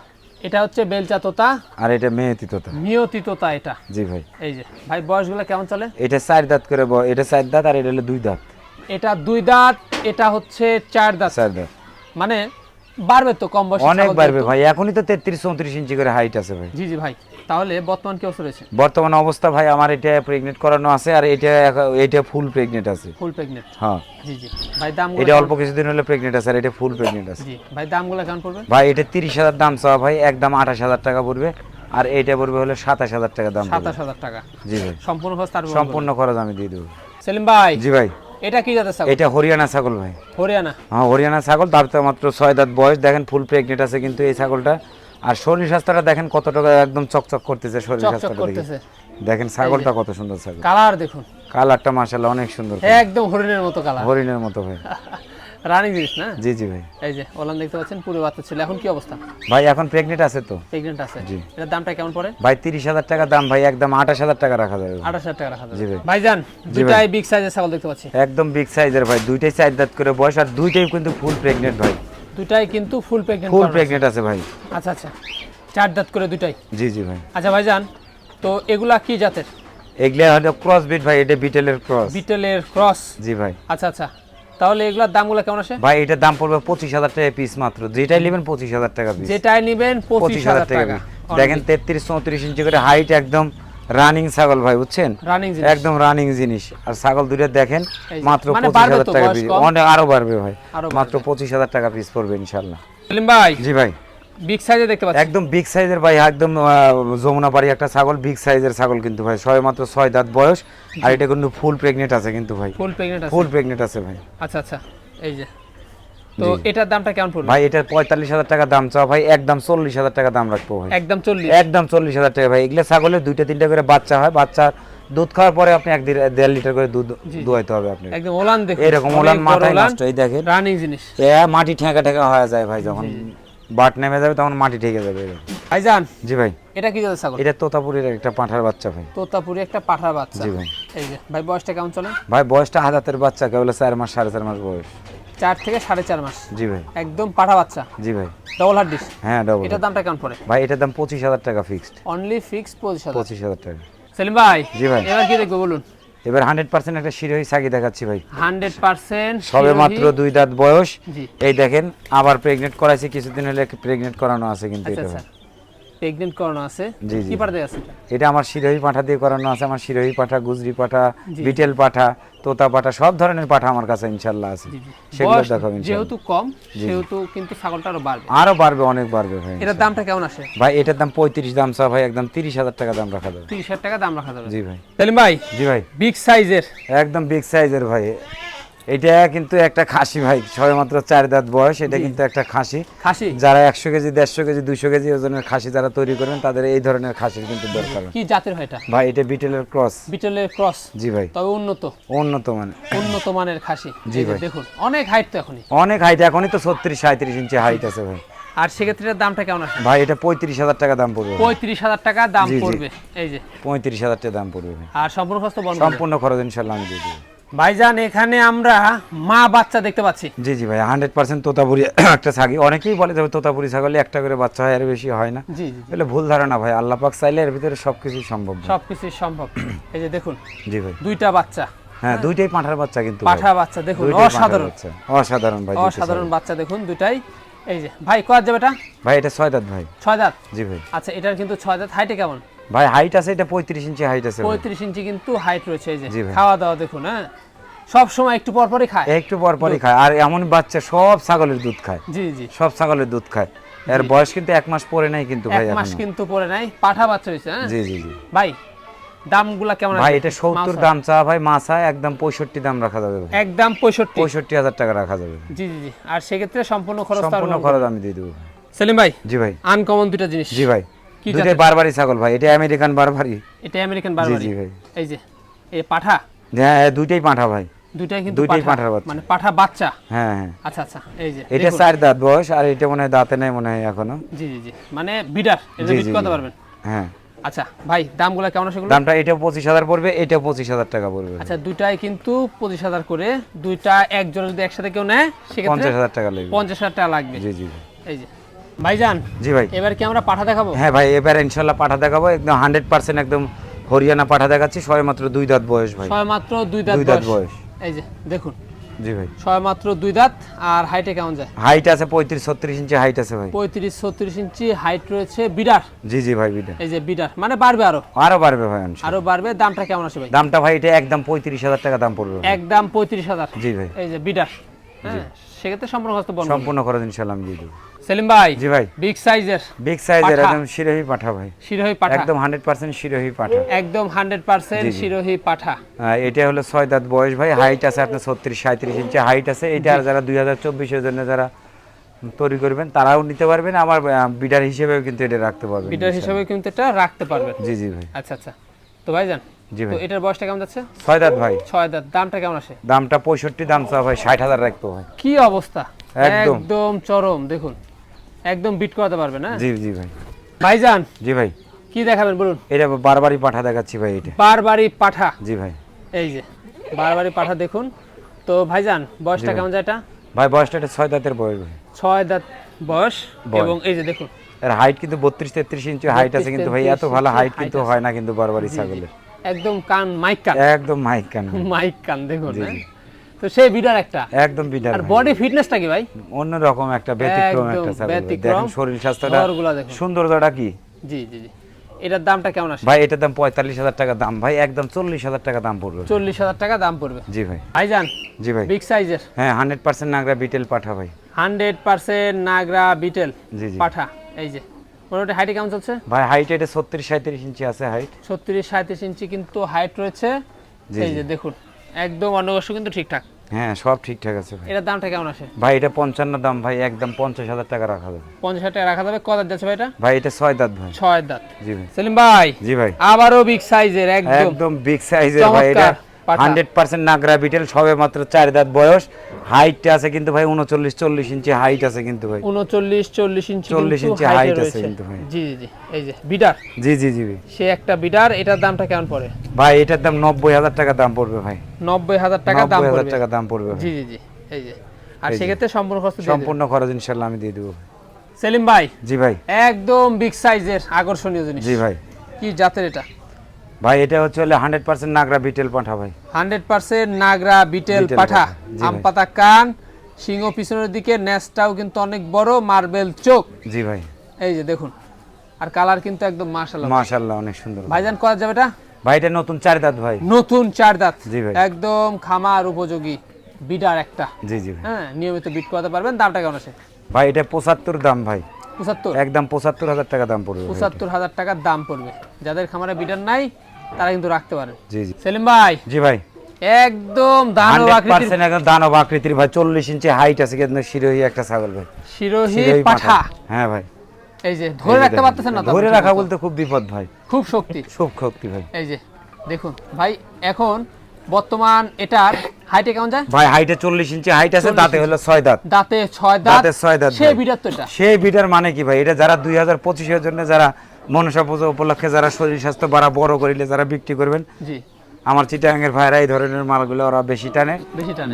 এটা হচ্ছে বেলচা তোতা। আর এটা মেয়েতি তোতা। মিয়তি তোতা এটা। জি ভাই। এই যে ভাই বয়সগুলো কেমন চলে? এটা চার দাঁত করে এটা চার দাঁত আর এটা হলো দুই দাঁত। এটা দুই দাঁত এটা হচ্ছে চার দাঁত। চার দাঁত। মানে বাড়বে তো কম বয়স অনেক বাড়বে ভাই এখনই তো তেত্রিশ চৌত্রিশ ইঞ্চি করে হাইট আছে ভাই। জি জি ভাই। তাহলে বর্তমান কি অবস্থা রয়েছে? বর্তমান অবস্থা ভাই আমার এটা প্রেগনেন্ট করানো আছে আর এটা এটা ফুল প্রেগনেন্ট আছে। ফুল প্রেগনেন্ট হ্যাঁ। জি জি। ভাই দাম এটা অল্প কিছুদিন হলে প্রেগনেন্ট আছে আর এটা ফুল প্রেগনেন্ট আছে। জি। ভাই দামগুলো কেমন পড়বে? ভাই এটা তিরিশ হাজার দাম চাওয়া ভাই একদম আঠাশ হাজার টাকা পড়বে। আর এইটা পড়বে হলে সাতাশ হাজার টাকা দাম পড়বে। সাতাশ হাজার টাকা। জি ভাই। সম্পূর্ণ খরচ তার সম্পূর্ণ খরচ আমি দিয়ে দেবো। সেলিম ভাই জি ভাই। এটা কি জাতের ছাগল? এটা হরিয়ানা ছাগল ভাই। হরিয়ানা? হ্যাঁ হরিয়ানা ছাগল তার তো মাত্র ছয় দাঁত বয়স। দেখেন ফুল প্রেগনেন্ট আছে কিন্তু এই ছাগলটা। আর শরীর স্বাস্থ্যটা দেখেন কত টাকা একদম চকচক করতেছে শরীর স্বাস্থ্যটা দেখে করতেছে। দেখেন ছাগলটা কত সুন্দর ছাগল। কালার দেখুন। কালারটা মাশাআল্লাহ অনেক সুন্দর একদম হরিণের মতো কালার। হরিণের মতো ভাই। <laughs> রানিং জিনিস না? জি জি ভাই। এই যে ওলান দেখতে পাচ্ছেন পুরো বাচ্চা ছিল। এখন কি অবস্থা? ভাই এখন প্রেগনেন্ট আছে তো। প্রেগনেন্ট আছে। জি। এটার দামটা কেমন পড়ে? ভাই তিরিশ হাজার টাকা দাম ভাই একদম আঠাশ হাজার টাকা রাখা যাবে। ভাই। আঠাশ হাজার টাকা রাখা যাবে। জি ভাই। ভাইজান দুটাই বিগ সাইজের ছাগল দেখতে পাচ্ছি। একদম বিগ সাইজের ভাই দুইটাই চার দাঁত করে বয়স আর দুইটাই কিন্তু ফুল প্রেগনেন্ট ভাই। দুটাই কিন্তু ফুল প্রেগনেন্ট ফুল প্রেগনেন্ট আছে ভাই। আচ্ছা আচ্ছা। চার দাঁত করে দুটাই? জি জি ভাই। আচ্ছা ভাইজান তো এগুলা কি জাতের? এগুলা হলো ক্রস বিট ভাই এটা বিটেলের ক্রস বিটেলের ক্রস জি ভাই। আচ্ছা আচ্ছা। তাহলে এগুলার দামগুলো কেমন আসে? ভাই এটার দাম পড়বে পঁচিশ হাজার টাকা পিস মাত্র। যেটাই নেবেন পঁচিশ হাজার টাকা পিস যেটাই নিবেন পঁচিশ হাজার টাকা টাকা। দেখেন তেত্রিশ চৌত্রিশ ইঞ্চি করে হাইট একদম রানিং ছাগল ভাই বুঝছেন? একদম রানিং জিনিস। আর ছাগল দুইটা দেখেন মাত্র মানে পঁচিশ হাজার টাকা পিস। অনেক আরও বাড়বে ভাই। মাত্র পঁচিশ হাজার টাকা পিস পড়বে ইনশাল্লাহ ভাই জি ভাই। বিগ সাইজে দেখতে পাচ্ছি। একদম বিগ সাইজের ভাই একদম যমুনা পাড়ি একটা ছাগল বিগ সাইজের ছাগল কিন্তু ভাই। ছয় মাত্র ছয় দাঁত বয়স। আর এটা কিন্তু ফুল প্রেগনেন্ট আছে কিন্তু ভাই। ফুল প্রেগনেন্ট আছে। ফুল প্রেগনেন্ট আছে ভাই। আচ্ছা আচ্ছা। এই যে তো এটার দামটা কেমন পড়বে ভাই এটা পঁয়তাল্লিশ হাজার টাকা দাম চাও ভাই একদম চল্লিশ হাজার টাকা দাম রাখব ভাই। একদম চল্লিশ। একদম চল্লিশ হাজার টাকা ভাই। এগুলো ছাগলের দুইটা তিনটা করে বাচ্চা হয়। দুধ খাওয়ার পরে আপনি এক দেড়- লিটার করে দুধ দুয়াইতে হবে আপনি একদম ওলান দেখুন। এরকম ওলান মাথায় নষ্ট এই দেখেন। রানিং জিনিস। এ মাটি ঠেকা ঠেকা হয়ে যায় ভাই যখন বাট নেমে যাবে তখন মাটি ঠেকে যাবে। ভাইজান জি ভাই। এটা কি জাতের ছাগল? এটা তোতাপুরের একটা পাঁঠার বাচ্চা ভাই। তোতাপুরি একটা পাঠার বাচ্চা। জি ভাই। এই যে ভাই বয়সটা কেমন চলে? ভাই বয়সটা হাজাতের বাচ্চা কেবল চার মাস সাড়ে চার মাস বয়স। চার থেকে সাড়ে চার মাস। জি ভাই। একদম পাঠা বাচ্চা। জি ভাই। ডবল হার্ড ডিস হ্যাঁ ডবল এটার দামটা কেমন পড়ে? ভাই এটার দাম পঁচিশ হাজার টাকা ফিক্সড অনলি ফিক্স পঁচিশ হাজার। পঁচিশ হাজার টাকা। সেলিম ভাই জি ভাই। এবার কি দেখব বলুন? এবার হান্ড্রেড পার্সেন্ট একটা শিরোহী সাগি দেখাচ্ছি ভাই। হান্ড্রেড পার্সেন্ট সবে মাত্র দুই দাঁত বয়স। এই দেখেন আবার প্রেগনেন্ট করাইছি কিছুদিন হলে প্রেগনেন্ট করানো আছে কিন্তু আচ্ছা এটা প্রেগনেন্ট করানো আছে। কি পাঠাতে আছে এটা? আমার শিরোহী পাঠা দিয়ে করানো আছে আমার শিরোহী পাঠা গুজরি পাঠা বিটেল পাঠা তোতা পাঠা সব ধরনের পাঠা আমার কাছে ইনশাল্লাহ আছে। সেগুলো দেখাবো যেহেতু কম সেহেতু কিন্তু ছাগলটা আরও বাড়বে। আরও বাড়বে অনেক বাড়বে ভাই এটার দামটা কেমন আসে? ভাই এটার দাম পঁয়ত্রিশ দাম চা ভাই একদম তিরিশ হাজার টাকা দাম রাখা যাবে। তিরিশ হাজার টাকা দাম রাখা যাবে। জি ভাই। সেলিম ভাই জি ভাই। বিগ সাইজের একদম বিগ সাইজের ভাই। এটা কিন্তু একটা খাসি ভাই ছয় মাত্র চার দাঁত বয়স এটা কিন্তু একটা খাসি। খাসি? যারা একশো কেজি দেড়শো কেজি দুইশো কেজি ওজনের খাসি যারা তৈরি করবেন তাদের এই ধরনের খাসির কিন্তু দরকার কি জাতের হয় এটা? ভাই এটা বিটেলের ক্রস। বিটলের ক্রস? জি ভাই। তবে উন্নত। উন্নত মানে উন্নত মানের খাসি। জি ভাই। দেখুন অনেক হাইট তো এখনই। অনেক হাইট এখনই তো ছত্রিশ সাঁত্রিশ ইঞ্চি হাইট আছে ভাই। আর সেক্ষেত্রে দামটা কেমন আসে ভাই এটা পঁয়ত্রিশ হাজার টাকা দাম পড়বে পঁয়ত্রিশ হাজার টাকা দাম। পড়বে। এই যে। পঁয়ত্রিশ হাজার টাকা দাম পড়বে আর সম্পূর্ণ খরচ সম্পূর্ণ খরচ ইনশাল্লাহ আমি দিয়ে দেবো। ভাইজান এখানে আমরা মা বাচ্চা দেখতে পাচ্ছি। জি জি ভাই হান্ড্রেড পার্সেন্ট তোতাপুরি একটা ছাগি। অনেকেই বলে তবে তোতাপুরি ছাগলে একটা করে বাচ্চা হয় আর বেশি হয় না। জি জি এগুলো ভুল ধারণা ভাই আল্লাহ পাক চাইলে এর ভিতরে সব কিছুই সম্ভব সবকিছু সম্ভব। <clears throat> এই যে দেখুন জি ভাই। দুইটা বাচ্চা। হ্যাঁ দুইটাই পাঁঠার বাচ্চা কিন্তু। পাঠা বাচ্চা দেখুন অসাধারণ। অসাধারণ ভাই অসাধারণ বাচ্চা দেখুন দুইটাই। এই যে ভাই কয় যাবে এটা ভাই এটা ছয় দাঁত ভাই। ছয় দাঁত? জি ভাই। আচ্ছা এটার কিন্তু ছয় দাঁত হাইটে কেমন? ভাই হাইট আছে এটা পঁয়ত্রিশ ইঞ্চি হাইট আছে ভাই। পঁয়ত্রিশ ইঞ্চি কিন্তু হাইট রয়েছে এই যে খাওয়া দাওয়া দেখুন হ্যাঁ? সব সময় একটু পর পরই খায়? একটু পর পরই খায় আর এমন বাচ্চা সব ছাগলের দুধ খায়। জি জি। সব ছাগলের দুধ খায়। এর বয়স কিন্তু এক মাস পরে নাই কিন্তু ভাই এক মাস কিন্তু পরে নাই পাঠা বাচ্চা হয়েছে হ্যাঁ? জি জি জি। ভাই দামগুলা কেমন ভাই এটা সত্তর মাছ দাম চা ভাই মাছা একদম পঁয়ষট্টি দাম রাখা যাবে ভাই। একদম পঁয়ষট্টি। পঁয়ষট্টি হাজার টাকা রাখা যাবে। জি জি জি। আর সেক্ষেত্রে সম্পূর্ণ খরচ সম্পূর্ণ খরচ আমি দিয়ে দেবো সেলিম ভাই জি ভাই। আনকমন দুটা জিনিস। জি ভাই। দুটাই বারবারি ছাগল ভাই এটা আমেরিকান বারবারি এটা আমেরিকান বারবারি জি ভাই। এই যে এই পাঠা? হ্যাঁ হ্যাঁ, দুইটাই পাঁঠা ভাই। দুইটাই কিন্তু দুইটাই পাঠা, বাচ্চা। মানে পাঠা বাচ্চা? হ্যাঁ হ্যাঁ। আচ্ছা আচ্ছা এই যে এটা চার দাঁত বয়স আর এটা মনে হয় দাঁতে নেই মনে হয় এখনও। জি জি জি মানে বিডার এটা বিট করতে পারবেন? হ্যাঁ। আচ্ছা ভাই দামগুলো কেমন আছে দামটা এটা পঁচিশ হাজার পড়বে এটা পঁচিশ হাজার টাকা পড়বে। আচ্ছা দুইটাই কিন্তু পঁচিশ হাজার করে দুইটা একজন যদি একসাথে কেউ নেয় সেক্ষেত্রে পঞ্চাশ হাজার টাকা লাগবে। পঞ্চাশ হাজার টাকা লাগবে। জি জি। এই যে ভাইজান জি ভাই। এবার কি আমরা পাঠা দেখাবো? হ্যাঁ ভাই এবার ইনশাল্লাহ পাঠা দেখাবো। একদম হান্ড্রেড পার্সেন্ট একদম হরিয়ানা পাঠা দেখাচ্ছি সবাই মাত্র দুই দাঁত বয়স ভাই। ছয় মাত্র দুই দাঁত বয়স। এই যে দেখুন। জি ভাই। ছয় মাত্র দুই দাঁত আর হাইটে কেমন যায়? হাইট আছে পঁয়ত্রিশ ছত্রিশ ইঞ্চি হাইট আছে ভাই। পঁয়ত্রিশ ছত্রিশ ইঞ্চি হাইট রয়েছে বিডার। জি জি ভাই বিটা এই যে বিডার মানে বাড়বে আরও। আরও বাড়বে ভাই আরও বাড়বে দামটা কেমন আসবে ভাই? দামটা ভাই এটা একদম পঁয়ত্রিশ হাজার টাকা দাম পড়বে একদম পঁয়ত্রিশ হাজার। জি ভাই। এই যে বিডার হ্যাঁ। সেক্ষেত্রে সম্পূর্ণ সম্পূর্ণ খরচ ইনশাল্লাহ আমি দিয়ে দেবো। সেলিম ভাই জি ভাই। বিগ সাইজের বিগ সাইজের একদম শিরোহী পাঠা ভাই। শিরোহী পাঠা। একদম শিরোহী পাঠা। একদম। শিরোহী পাঠা। এটা হলো ছয় দাঁত বয়স ভাই। হাইট আছে আপনার ছত্রিশ সাঁত্রিশ ইঞ্চি হাইট আছে এটা আর যারা দুই হাজার চব্বিশের জন্য যারা তৈরি করবেন তারাও নিতে পারবেন। আমার বিডার হিসেবেও কিন্তু এটা রাখতে পারবেন। বিডার হিসাবে কিন্তু এটা রাখতে পারবেন। জি জি ভাই। আচ্ছা আচ্ছা। তো তো এটার বয়সটা কেমন যাচ্ছে? ছয় দাঁত ভাই। ছয় দাঁত। দামটা কেমন আসে? দামটা পঁয়ষট্টি দাম চা ভাই ষাট হাজার রাখতো ভাই। কি অবস্থা? একদম। চরম দেখুন। একদম বিট করাতে পারবে না জি জি ভাই। ভাইজান জি ভাই। কি দেখাবেন বলুন? এটা বারবারই পাঠা দেখাচ্ছি ভাই এটা। বারবারই পাঠা। জি ভাই। এই যে বারবারই পাঠা দেখুন। তো ভাইজান বয়সটা কেমন যায় এটা? ভাই বয়সটা এটা ছয় দাঁতের বয়স ভাই। ছয় দাঁত বয়স। এবং এই যে দেখুন। এর হাইট কিন্তু বত্রিশ তেত্রিশ ইঞ্চি হাইট আছে কিন্তু ভাই এত ভালো হাইট কিন্তু হয় না কিন্তু বারবারই। ছাগলের। একদম কান মাইক কান। একদম মাইক কান মাইক কান দেখুন হ্যাঁ? তো সেই বিডার একটা। একদম বিডার আর বডি ফিটনেসটা কি ভাই? অন্যরকম একটা ব্যতিক্রম একটা। দেখেন শরীর স্বাস্থ্যটা সৌন্দর্যটা কি? জি জি জি। এটার দামটা কেমন আসে? ভাই এটার দাম পঁয়তাল্লিশ হাজার টাকা দাম। ভাই একদম চল্লিশ হাজার টাকা দাম পড়বে। চল্লিশ হাজার টাকা দাম পড়বে। জি ভাই। ভাইজান জি ভাই। বিগ সাইজের হ্যাঁ হান্ড্রেড পার্সেন্ট নাগরা বিটেল পাঠা ভাই। হান্ড্রেড পার্সেন্ট নাগরা বিটেল জি জি। পাঠা এই যে। মোটামুটি হাইটে কেমন চলছে? ভাই হাইট এটা ছত্রিশ সাঁত্রিশ ইঞ্চি আছে হাইট ছত্রিশ সাঁত্রিশ ইঞ্চি কিন্তু হাইট রয়েছে। এই যে দেখুন একদম অন্নবস্ত কিন্তু ঠিকঠাক। হ্যাঁ সব ঠিকঠাক আছে ভাই। এটার দামটা কেমন আসে? ভাই এটা পঞ্চান্ন দাম ভাই একদম পঞ্চাশ হাজার টাকা রাখা যাবে। পঞ্চাশ হাজার টাকা রাখা যাবে। কত দাঁত যাচ্ছে ভাই এটা? ভাই এটা ছয় দাঁত ভাই। ছয় দাঁত। জি ভাই। সেলিম ভাই জি ভাই। আবারও বিগ সাইজের একদম। একদম বিগ সাইজের ভাই এটা। হান্ড্রেড পার্সেন্ট নাগরা বিটেল সবে মাত্র চার দাঁত বয়স। হাইটটা আছে কিন্তু ভাই উনচল্লিশ চল্লিশ ইঞ্চি হাইট আছে কিন্তু ভাই। উনচল্লিশ চল্লিশ ইঞ্চি 40 কিন্তু ইঞ্চি height আছে কিন্তু ভাই। জি জি জি এই যে বিডার জি জি জি সে একটা বিডার এটার দামটা কেমন পড়ে? ভাই এটার দাম নব্বই হাজার টাকা দাম পড়বে ভাই। নব্বই হাজার টাকা দাম হাজার টাকা দাম পড়বে জি জি জি এই যে। আর। সেক্ষেত্রে সম্পূর্ণ খরচ সম্পূর্ণ খরচ ইনশাল্লাহ আমি দিয়ে দেবো। সেলিম ভাই জি ভাই। একদম বিগ সাইজের আকর্ষণীয় জিনিস। জি ভাই। কি জাতের এটা? ভাই এটা হচ্ছে হলে হান্ড্রেড পার্সেন্ট নাগরা বিটেল পাঠা ভাই। হান্ড্রেড পার্সেন্ট নাগরা বিটেল পাঠা। আম পাতা কান সিংহ পিছনের দিকে নেসটাও কিন্তু অনেক বড় মার্বেল চোখ। জি ভাই। এই যে দেখুন আর কালার কিন্তু একদম মাশাআল্লাহ মাশাল্লাহ অনেক সুন্দর ভাইজান করা যাবে এটা? ভাই এটা নতুন চার দাঁত ভাই। নতুন চার দাঁত জি ভাই। একদম খামার উপযোগী বিডার একটা। জি জি হ্যাঁ নিয়মিত বিট করাতে পারবেন দামটা কেমন আছে? ভাই এটা পঁচাত্তর দাম ভাই। পঁচাত্তর? একদম পঁচাত্তর হাজার টাকা দাম পড়বে ভাই এটা। পঁচাত্তর হাজার টাকার দাম পড়বে। যাদের খামারে বিডার নাই তারা কিন্তু রাখতে পারেন জি জি। সেলিম ভাই। জি ভাই। একদম দানব আকৃতির একদম দানব আকৃতির ভাই চল্লিশ ইঞ্চি হাইট আছে কিন্তু শিরোহী একটা ছাগল ভাই। শিরোহী পাঠা। হ্যাঁ ভাই। এই যে ধরে রাখতে পারতেছেন না ধরে রাখা বলতে খুব বিপদ ভাই। খুব শক্তি। খুব শক্তি ভাই। এই যে দেখুন ভাই এখন বর্তমান এটার হাইটে কেমন যায়? ভাই হাইটে চল্লিশ ইঞ্চি হাইট আছে দাঁতে হলো ছয় দাঁত। দাঁতে ছয় দাঁত দাঁতে ছয় দাঁত সে ভাই। বিটার তো এটা সেই বিটার মানে কি ভাই? এটা যারা দুই হাজার পঁচিশের জন্য যারা মনসা পুজো উপলক্ষে যারা শরীর স্বাস্থ্য বাড়া বড় করিলে যারা বিক্রি করবেন জি। আমার চিটাঙ্গের ভাইরা এই ধরনের মালগুলো ওরা বেশি টানে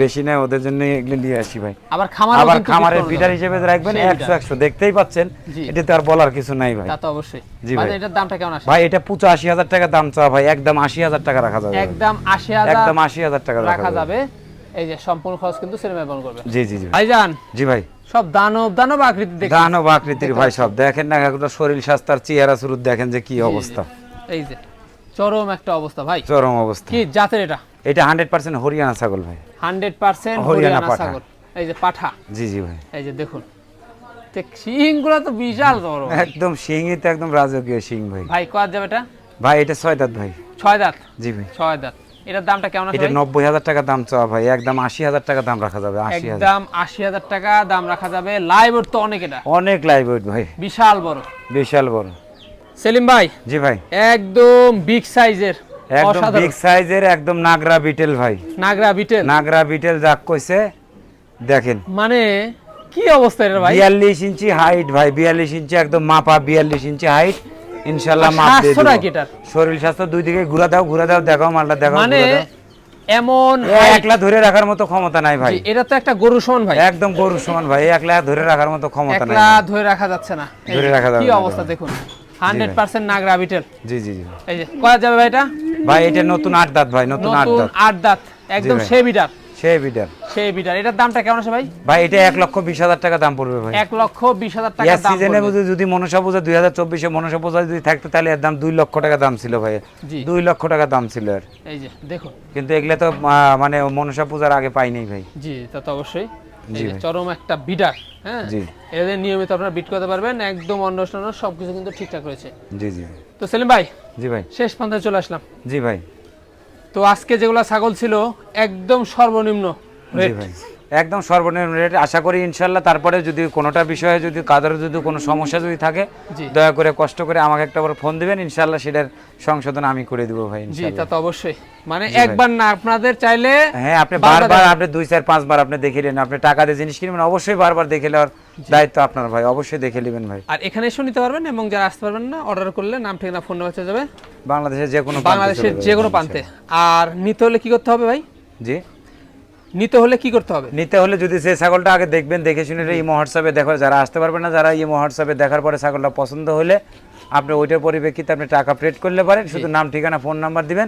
বেশি নেয় ওদের জন্য এগুলো নিয়ে আসি ভাই। আবার খামার আবার খামারের বিটার হিসেবে রাখবেন একশো। একশো দেখতেই পাচ্ছেন। এটা তো আর বলার কিছু নাই ভাই। তা তো অবশ্যই। জি ভাই। এটার দামটা কেমন আসে? ভাই এটা পঁচাশি হাজার টাকা দাম চাওয়া ভাই একদম আশি হাজার টাকা রাখা যাবে একদম আশি হাজার একদম আশি হাজার টাকা রাখা যাবে। এই যে সম্পূর্ণ খরচ কিন্তু সিনেমা বহন করবে। জি জি জি। ভাইজান। জি ভাই। সব দানব দানব আকৃতি দানব আকৃতির ভাই সব। দেখেন না শরীর স্বাস্থ্যের চেহারা শুরু দেখেন যে কি অবস্থা। এই যে চরম একটা অবস্থা ভাই। চরম অবস্থা। কি জাতের এটা? এটা হান্ড্রেড পার্সেন্ট হরিয়ানা ছাগল ভাই। হান্ড্রেড পার্সেন্ট হরিয়ানা হরিয়ানা ছাগল। এই যে পাঠা। জি জি ভাই। এই যে দেখুন। তো বিশাল বড় একদম সিংই তো একদম রাজকীয় সিং ভাই। ভাই কত যাবে এটা? ভাই এটা ছয় দাঁত ভাই। ছয় দাঁত? জি ভাই। ছয় দাঁত। এটার দামটা কেমন এটা নব্বই হাজার টাকা দাম চাওয়া ভাই একদম আশি হাজার টাকা দাম রাখা যাবে একদম আশি হাজার টাকা দাম রাখা যাবে। লাইভ তো অনেক এটা। অনেক লাইভ ভাই। বিশাল বড়। বিশাল বড়। সেলিম ভাই জি ভাই। একদম বিগ সাইজের একদম বিগ সাইজের একদম নাগরা বিটেল ভাই। নাগরা বিটেল নাগরা বিটেল যাক কইছে দেখেন। মানে কি অবস্থা এটা ভাই? বিয়াল্লিশ ইঞ্চি হাইট ভাই বিয়াল্লিশ ইঞ্চি একদম মাপা বিয়াল্লিশ ইঞ্চি হাইট ইনশাল্লাহ মাপ দিয়ে স্বাস্থ্যটা দিবো। কি এটার? শরীর স্বাস্থ্য দুই দিকে ঘুরা দাও ঘুরা দাও দেখাও মালটা দেখাও মানে এমন একলা ধরে রাখার মতো ক্ষমতা নাই ভাই। এটা তো একটা গরু সমান ভাই। একদম গরু সমান ভাই একলা ধরে রাখার মতো ক্ষমতা নাই একলা ধরে রাখা যাচ্ছে না। ধরে রাখা যাবে কি অবস্থা দেখুন। Hundred percent Nagra Beetal. জি জি জি। এই যে কয়া যাবে ভাই এটা? ভাই এটা নতুন আট দাঁত ভাই নতুন আট দাঁত। আট দাঁত একদম ভাই। সেই বিটার। এটার দামটা কেমন আছে ভাই? ভাই এটা এক লক্ষ বিশ হাজার টাকা দাম পড়বে ভাই। এক লক্ষ বিশ হাজার টাকা দাম সিজনে যদি মনসা পূজা দুই হাজার চব্বিশে মনসা পূজা যদি থাকতো তাহলে এর দাম দুই লক্ষ টাকা দাম ছিল ভাই। দুই লক্ষ টাকা দাম ছিল এর। এই যে দেখুন কিন্তু এগুলো তো মানে মনসা পূজার আগে পাইনি ভাই। জি তা তো অবশ্যই। জি চরম একটা হ্যাঁ? জি। এটা নিয়মিত আপনারা বিট করতে পারবেন একদম অন্য সবকিছু কিন্তু ঠিকঠাক রয়েছে। জি জি। তো সেলিম ভাই জি ভাই। শেষ পর্যায়ে চলে আসলাম। জি ভাই। তো আজকে যেগুলো ছাগল ছিল একদম সর্বনিম্ন ভাই। একদম সর্বনিম্ন রেট আশা করি ইনশাল্লাহ তারপরে যদি কোনোটা বিষয়ে যদি কাদের যদি কোনো সমস্যা যদি থাকে দয়া করে কষ্ট করে আমাকে একটা বার ফোন দিবেন ইনশাল্লাহ সেটার সংশোধন আমি করে দিব ভাই জি তা তো অবশ্যই। মানে একবার না আপনাদের চাইলে হ্যাঁ আপনি বারবার আপনি দুই চার পাঁচবার আপনি দেখে নেন আপনি টাকা দিয়ে জিনিস কিনবেন অবশ্যই বারবার দেখে নেওয়ার দায়িত্ব আপনার ভাই অবশ্যই দেখে নেবেন ভাই। আর এখানে এসে নিতে পারবেন এবং যারা আসতে পারবেন না অর্ডার করলে নাম ঠিকানা ফোন নাম্বার চলে যাবে। বাংলাদেশের যে কোনো বাংলাদেশের যে কোনো প্রান্তে। আর নিতে হলে কি করতে হবে ভাই? জি। নিতে হলে কি করতে হবে? নিতে হলে যদি সেই ছাগলটা আগে দেখবেন দেখে শুনে এই হোয়াটসঅ্যাপে দেখো যারা আসতে পারবেন না যারা এই হোয়াটসঅ্যাপে দেখার পরে ছাগলটা পছন্দ হলে আপনি ওইটার পরিপ্রেক্ষিতে আপনি টাকা পেড করলে পারেন। শুধু নাম ঠিকানা ফোন নাম্বার দিবেন।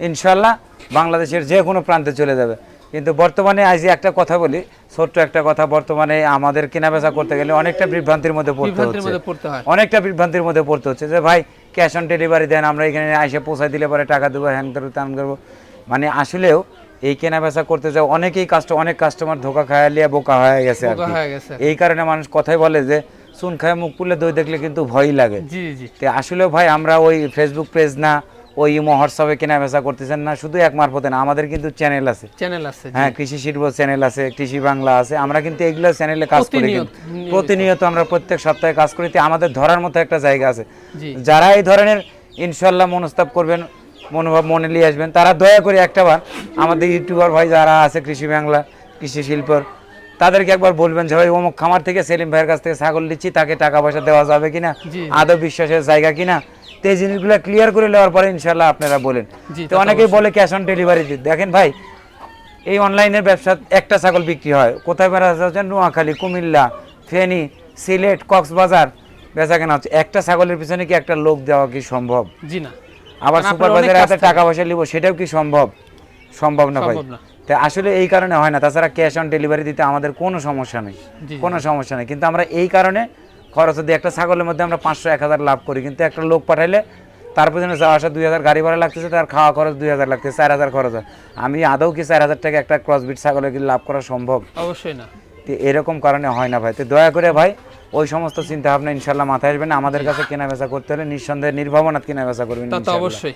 ইনশাল্লাহ বাংলাদেশের যে কোনো প্রান্তে চলে যাবে। কিন্তু বর্তমানে আজ একটা কথা বলি ছোট্ট একটা কথা বর্তমানে আমাদের কেনাবেচা করতে গেলে অনেকটা বিভ্রান্তির মধ্যে পড়তে হচ্ছে। পড়তে অনেকটা বিভ্রান্তির মধ্যে পড়তে হচ্ছে যে ভাই ক্যাশ অন ডেলিভারি দেন আমরা এখানে এসে পৌঁছায় দিলে পরে টাকা দেবো হ্যাং করব ত্যান করব। মানে আসলেও এই কেনা বেচা করতে যাও অনেকেই কাস্ট অনেক কাস্টমার ধোকা খায় লিয়া বোকা হয়ে গেছে আর। এই কারণে মানুষ কথাই বলে যে চুন খায় মুখ পুলে দই দেখলে কিন্তু ভয়ই লাগে। জি জি। তো আসলেও ভাই আমরা ওই ফেসবুক পেজ না ওই ইমো হোয়াটসঅ্যাপে কেনা বেচা করতেছেন না শুধু এক মারফতে না আমাদের কিন্তু চ্যানেল আছে। চ্যানেল আছে হ্যাঁ কৃষি শিল্প চ্যানেল আছে কৃষি বাংলা আছে আমরা কিন্তু এগুলো চ্যানেলে কাজ করি প্রতিনিয়ত, আমরা প্রত্যেক সপ্তাহে কাজ করি আমাদের ধরার মতো একটা জায়গা আছে। যারা এই ধরনের ইনশাল্লাহ মনস্তাব করবেন মনোভাব মনে নিয়ে আসবেন। তারা দয়া করে একটাবার আমাদের ইউটিউবার ভাই যারা আছে কৃষি বাংলা কৃষি শিল্পর তাদেরকে একবার বলবেন যে ভাই অমুক খামার থেকে সেলিম ভাইয়ের কাছ থেকে ছাগল দিচ্ছি তাকে টাকা পয়সা দেওয়া যাবে কিনা। আদৌ বিশ্বাসের জায়গা কিনা? তো এই জিনিসগুলো ক্লিয়ার করে নেওয়ার পরে ইনশাল্লাহ আপনারা বলেন। তো তো অনেকেই বলে ক্যাশ অন ডেলিভারি দেখেন ভাই এই অনলাইনের ব্যবসা একটা ছাগল বিক্রি হয়। কোথায় বেড়া যাচ্ছে নোয়াখালী কুমিল্লা ফেনী সিলেট কক্সবাজার। বেচা কেনা হচ্ছে। একটা ছাগলের পিছনে কি একটা লোক দেওয়া কি সম্ভব? জি না। আবার সুপারভাইজারের হাতে টাকা পয়সা নিব সেটাও কি সম্ভব? সম্ভব না ভাই। তাই আসলে এই কারণে হয় না তাছাড়া ক্যাশ অন ডেলিভারি দিতে আমাদের কোনো সমস্যা নেই। কোনো সমস্যা নেই। কিন্তু আমরা এই কারণে খরচ দিয়ে একটা ছাগলের মধ্যে আমরা পাঁচশো এক হাজার লাভ করি। কিন্তু একটা লোক পাঠাইলে তার পিছনে যাওয়া আসা দুই হাজার গাড়ি ভাড়া লাগতেছে তার খাওয়া খরচ দুই হাজার লাগতেছে চার হাজার খরচ হয়। আমি আদৌ কি চার হাজার টাকা একটা ক্রসবিট ছাগলের কি লাভ করা সম্ভব? অবশ্যই না। তো এরকম কারণে হয় না ভাই। তো দয়া করে ভাই ওই সমস্ত চিন্তা ভাবনা ইনশাল্লাহ মাথায় আসবে না আমাদের কাছে কেনা বেচা করতে হলে নিঃসন্দেহে নির্ভাবনাথ কেনা বেচা করবেন। অবশ্যই